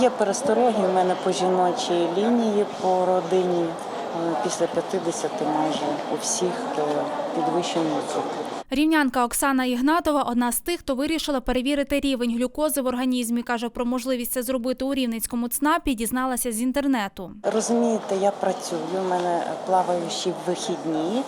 Є перестороги в мене по жіночій лінії, по родині. е, Після 50 майже у всіх е, підвищення цукру. Рівнянка Оксана Ігнатова одна з тих, хто вирішила перевірити рівень глюкози в організмі. Каже, про можливість це зробити у Рівненському ЦНАПі дізналася з інтернету. Розумієте, я працюю, у мене плаваючі вихідні.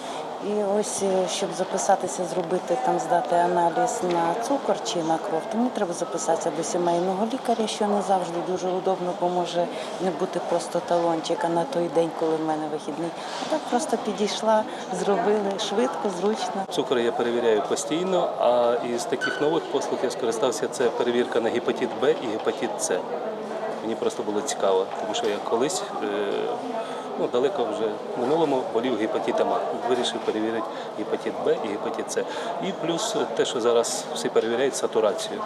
І ось е, щоб записатися, зробити там, здати аналіз на цукор чи на кров, тому треба записатися до сімейного лікаря, що не завжди дуже удобно, бо може не бути просто талончика на той день, коли в мене вихідний. А так просто підійшла, зробили швидко, зручно. Цукор я перевіряю постійно, а із таких нових послуг я скористався це перевірка на гепатит Б і гепатит С. Мені просто було цікаво, тому що я колись е, ну, далеко вже в минулому болів гепатитом А. Вирішив перевірити гепатит Б і гепатит С. І плюс те, що зараз всі перевіряють сатурацію.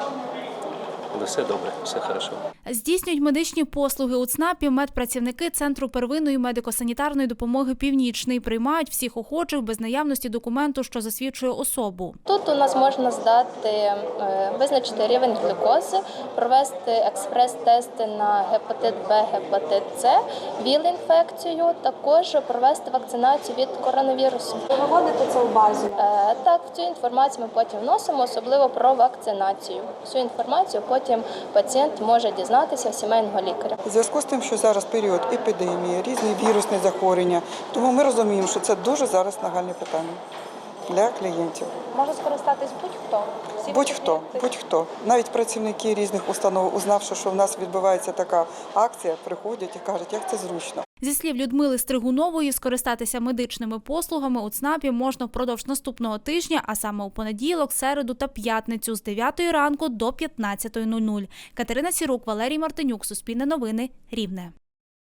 Але все добре, все хорошо. Здійснюють медичні послуги у ЦНАПі медпрацівники Центру первинної медико-санітарної допомоги Північний приймають всіх охочих без наявності документу, що засвідчує особу. Тут у нас можна здати, е, визначити рівень глюкози, провести експрес-тести на гепатит Б, гепатит С, ВІЛ-інфекцію, також провести вакцинацію від коронавірусу. Ви виводите це в базу. Е, Так, цю інформацію ми потім вносимо, особливо про вакцинацію. Всю інформацію потім пацієнт може дізнатися в сімейного лікаря. У зв'язку з тим, що зараз період епідемії, різні вірусні захворювання, тому ми розуміємо, що це дуже зараз нагальне питання для клієнтів. Може скористатись будь-хто. Будь-хто, будь-хто, навіть працівники різних установ, узнавши, що в нас відбувається така акція, приходять і кажуть, як це зручно. Зі слів Людмили Стригунової, скористатися медичними послугами у ЦНАПі можна впродовж наступного тижня, а саме у понеділок, середу та п'ятницю з 9 ранку до 15.00. Катерина Сірук, Валерій Мартинюк, Суспільне новини, Рівне.